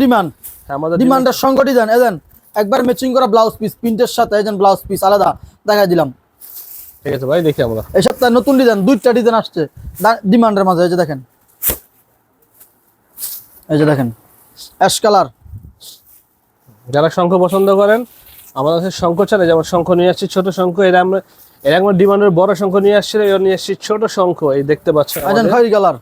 Demand ডিমান্ডের সঙ্গে design এদেন একবার matching করা ব্লাউজ পিস প্রিন্টের সাথে এজন ব্লাউজ পিস আলাদা। দেখাই দিলাম। ঠিক আছে ভাই দেখি আমরা। এই সপ্তাহে নতুন ডিজাইন দুইটা ডিজাইন আসছে। ডিমান্ডের মাঝে এই যে দেখেন। এই যে দেখেন অ্যাশ কালার যারা শঙ্খ পছন্দ করেন আমাদের কাছে শঙ্খ ছাড়া যেমন শঙ্খ নিয়ে আসছি ছোট শঙ্খ এরা আমরা এর একবার ডিমান্ডের বড় শঙ্খ নিয়ে আসছিল এবার নিয়ে আসছি ছোট শঙ্খ এই দেখতে পাচ্ছেন এজন খয়েরি কালার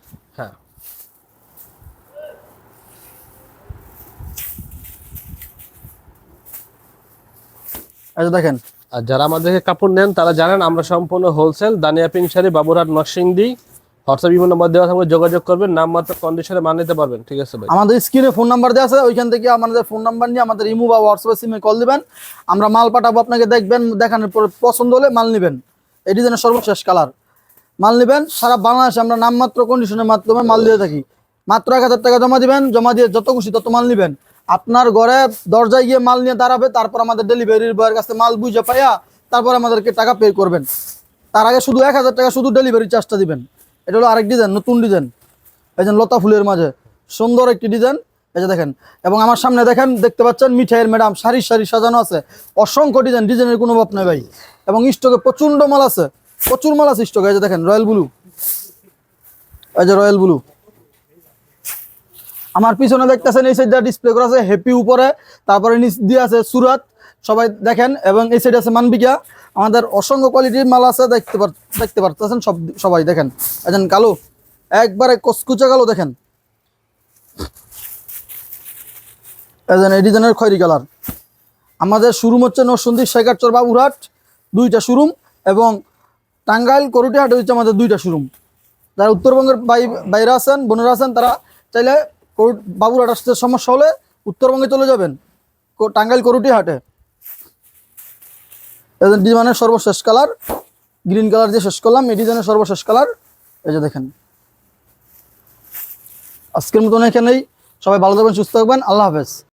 যে দেখেন, আর যারা আমাদেরকে কাপড় নেন, তারা জানেন আমরা সম্পূর্ণ হোলসেল দানিয়া পিং শাড়ি বাবুরহাট, নরসিংদী হোয়াটসঅ্যাপ বিভিন্ন নম্বর দেওয়া থাকবে যোগাযোগ করবেন, নামমাত্র কন্ডিশনে মান নিতে পারবেন, ঠিক আছে ভাই? আমাদের স্ক্রিনে ফোন নাম্বার দেওয়া আছে, ওইখান থেকে আমাদের ফোন নাম্বার নিয়ে আমাদের ইমু বা হোয়াটসঅ্যাপ সিমে কল দিবেন। আমরা মাল পাঠাবো, আপনাকে দেখবেন, দেখানোর পর পছন্দ হলে মাল নেবেন। এই ডিজাইনের সর্বশেষ কালার মাল নেবেন, সারা বাংলাদেশে আমরা নামমাত্র কন্ডিশনের মাধ্যমে মাল দিয়ে থাকি। মাত্র এক হাজার টাকা জমা দিবেন, জমা দিয়ে যত খুশি তত মাল নেবেন। আপনার ঘরে দরজায় গিয়ে মাল নিয়ে দাঁড়াবে, তারপর আমাদের ডেলিভারির বয়ের কাছে মাল বুঝে পাইয়া তারপর আমাদেরকে টাকা পে করবেন। তার আগে শুধু এক হাজার টাকা শুধু ডেলিভারি চার্জটা দিবেন। এটা হলো আরেক ডিজাইন নতুন ডিজাইন এই যে লতা ফুলের মাঝে, সুন্দর একটি ডিজাইন এই যে দেখেন, এবং আমার সামনে দেখেন, দেখতে পাচ্ছেন মিঠাইয়ের ম্যাডাম সারি সারি সাজানো আছে। অসংখ্য ডিজাইন ডিজাইনের কোনো অভাব নেই ভাই। এবং স্টকে প্রচণ্ড মাল আছে, প্রচুর মাল আছে স্টকে এই যে দেখেন রয়্যাল ব্লু এই যে রয়্যাল ব্লু আমার পিছনে দেখতেছেন এই সাইডটা ডিসপ্লে করা আছে হ্যাপি উপরে, তারপরে নিচ দিয়ে আছে সুরাত, সবাই দেখেন, এবং এই সাইডে আছে মানবিকা। আমাদের অসংখ্য কোয়ালিটির মাল আছে, দেখতে পার, দেখতে পারতেছেন সব, সবাই দেখেন। একজন কালো, একবারে কচকুচা কালো, দেখেন। একজন এই ডিজাইনের খয়রি কালার। আমাদের শোরুম হচ্ছে নরসন্দী শেখারচর বাবুরহাট, দুইটা শোরুম এবং টাঙ্গাইল করুটিহাট হচ্ছে আমাদের দুইটা শোরুম যারা উত্তরবঙ্গের বাই বাইরে আছেন, বোনেরা আছেন, তারা চাইলে করু- বাবুরহাট আসতে সমস্যা হলে উত্তরবঙ্গে চলে যাবেন টাঙ্গাইল করুটি হাটে। ডিজাইনের সর্বশেষ কালার, গ্রিন কালার দিয়ে শেষ করলাম, এই ডিজাইনের সর্বশেষ কালার, এই যে দেখেন। আজকের মতন এখানেই, সবাই ভালো থাকবেন, সুস্থ থাকবেন, আল্লাহ হাফেজ।